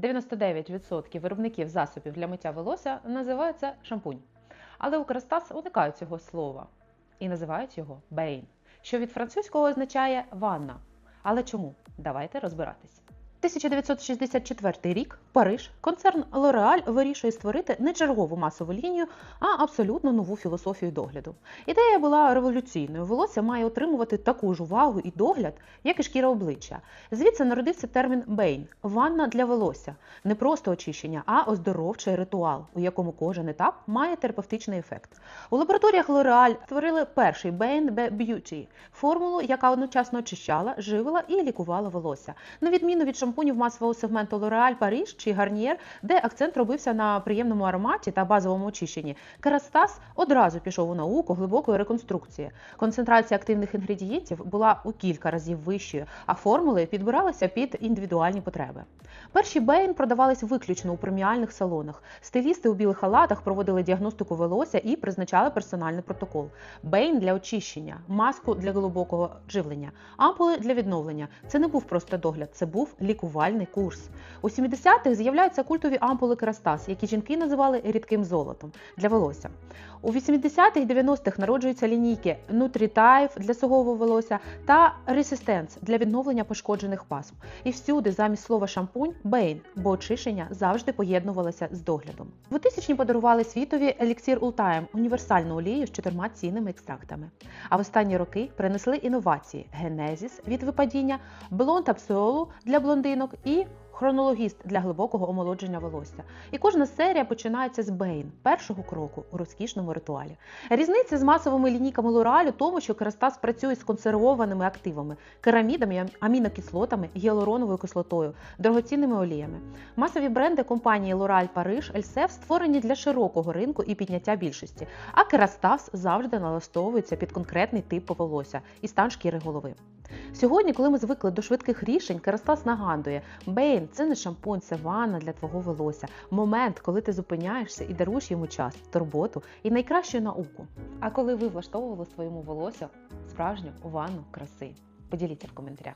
99% виробників засобів для миття волосся називаються шампунь. Але у уникають цього слова і називають його бейн, що від французького означає ванна. Але чому? Давайте розбиратись. 1964 рік Париж, концерн L'Oréal вирішує створити не чергову масову лінію, а абсолютно нову філософію догляду. Ідея була революційною. Волосся має отримувати таку ж увагу і догляд, як і шкіра обличчя. Звідси народився термін бейн ванна для волосся, не просто очищення, а оздоровчий ритуал, у якому кожен етап має терапевтичний ефект. У лабораторіях L'Oréal створили перший B Beauty – формулу, яка одночасно очищала, живила і лікувала волосся. На відміну від шампунів масового сегменту L'Oréal Paris чи Garnier, де акцент робився на приємному ароматі та базовому очищенні, Керастас одразу пішов у науку глибокої реконструкції. Концентрація активних інгредієнтів була у кілька разів вищою, а формули підбиралися під індивідуальні потреби. Перші Бейн продавались виключно у преміальних салонах. Стилісти у білих халатах проводили діагностику волосся і призначали персональний протокол. Бейн для очищення, маску для глибокого живлення, ампули для відновлення. Це не був просто догляд, це був лікувальний курс. У 70-х з'являються культові ампули Крастас, які жінки називали рідким золотом для волосся. У 80-х і 90-х народжуються лінійки Nutri-Type для сугового волосся та Resistance для відновлення пошкоджених пасм. І всюди замість слова шампунь бейн, бо очищення завжди поєднувалося з доглядом. 2000-ні подарували світові еліксір Ultime – універсальну олію з чотирма цінними екстрактами. А в останні роки принесли інновації: генезіс від випадіння, блонд апсеолу для блондинок і хронологіст для глибокого омолодження волосся. І кожна серія починається з Бейн, першого кроку у розкішному ритуалі. Різниця з масовими лінійками у тому, що Керастас працює з консервованими активами, керамідами, амінокислотами, гіалуроновою кислотою, дорогоцінними оліями. Масові бренди компанії L'Oreal Paris, Elsef створені для широкого ринку і підняття більшості, а Керастас завжди налаштовується під конкретний тип волосся і стан шкіри голови. Сьогодні, коли ми звикли до швидких рішень, Керастас нагадує: Бейн це не шампунь, це ванна для твого волосся. Момент, коли ти зупиняєшся і даруєш йому час, турботу і найкращу науку. А коли ви влаштовували своєму волосся справжню ванну краси? Поділіться в коментарях.